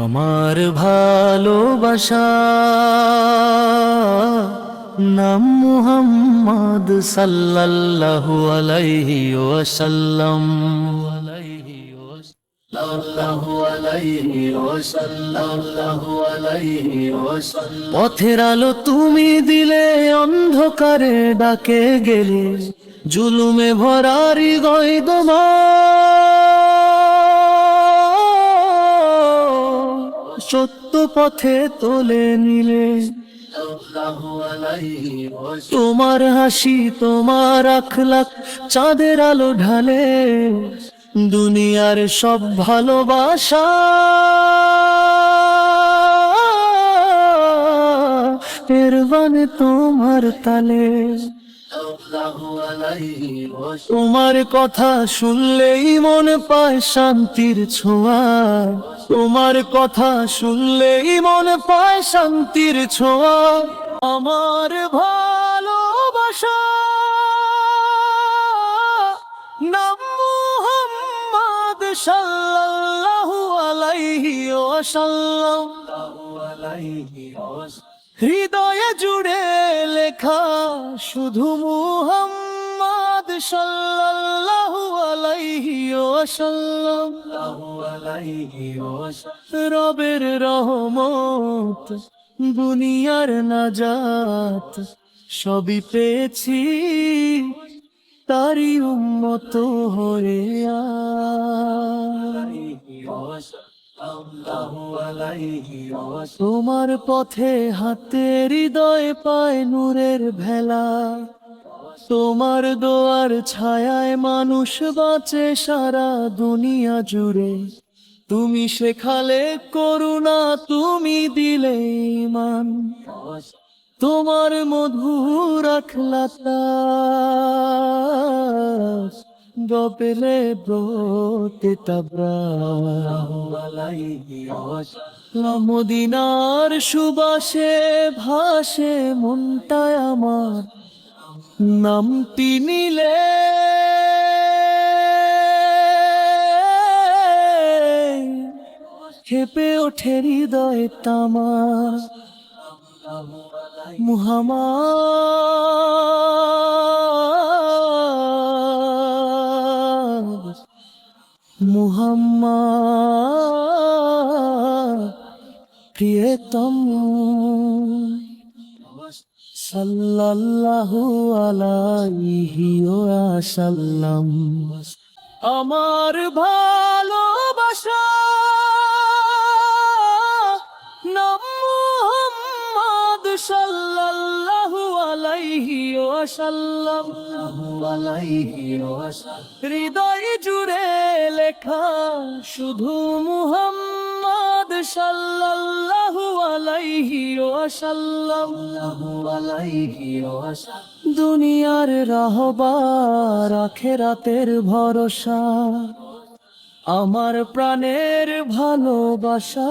আমার ভালোবাসা, নাম মুহাম্মদ সাল্লাল্লাহু আলাইহি ওয়াসাল্লাম। পথের আলো তুমি দিলে, অন্ধকারে ডাকে গেলে। জুলুমে ভরারি গয় সত্য পথে তোলে নিলে। তোমার হাসি, তোমার আখলাক চাঁদের আলো ঢালে। দুনিয়ার সব ভালোবাসা এর বানে তোমার তালে। তোমার কথা শুনলেই মনে পায় শান্তির ছোঁয়া। তোমার কথা শুনলেই মনে পায় শান্তির ছোঁয়া। আমার ভালোবাসা নাম মুহাম্মদ সাল্লাল্লাহু আলাইহি ওয়াসাল্লাম। হৃদয়ে জুড়ে লেখা শুধু মুহাম্মদ সাল্লাল্লাহু আলাইহি ওয়াসাল্লাম। রবের রহমত, দুনিয়ার নাজাত, সবই পেয়েছি তারি উম্মত হয়ে তোমার পথে হাতে হৃদয় পায় নূরের ভেলা। তোমার দোয়ার ছায়ায় মানুষ বাঁচে সারা দুনিয়া জুড়ে। তুমি শেখালে করুণা, তুমি দিলে ইমান। তোমার মধুর আখলাতা। তাবরা মদিনার সুবাসে ভাসে মনটায় আমার। নামটি নিলে খেপে ওঠে হৃদয় তামার। মুহাম্মদ প্রিয়তম সাল্লাল্লাহু আলাইহি ওয়াসাল্লাম। আমার ভালোবাসা নাম মুহাম্মদ সাল্লাল্লাহু আলাইহি ওয়াসাল্লাম। হৃদয় জুড়ে লেখা শুধু মুহাম্মদ সাল্লাল্লাহু আলাইহি ওয়াসাল্লাম। দুনিয়ার রাহবার আখেরাতের ভরসা আমার প্রাণের ভালোবাসা।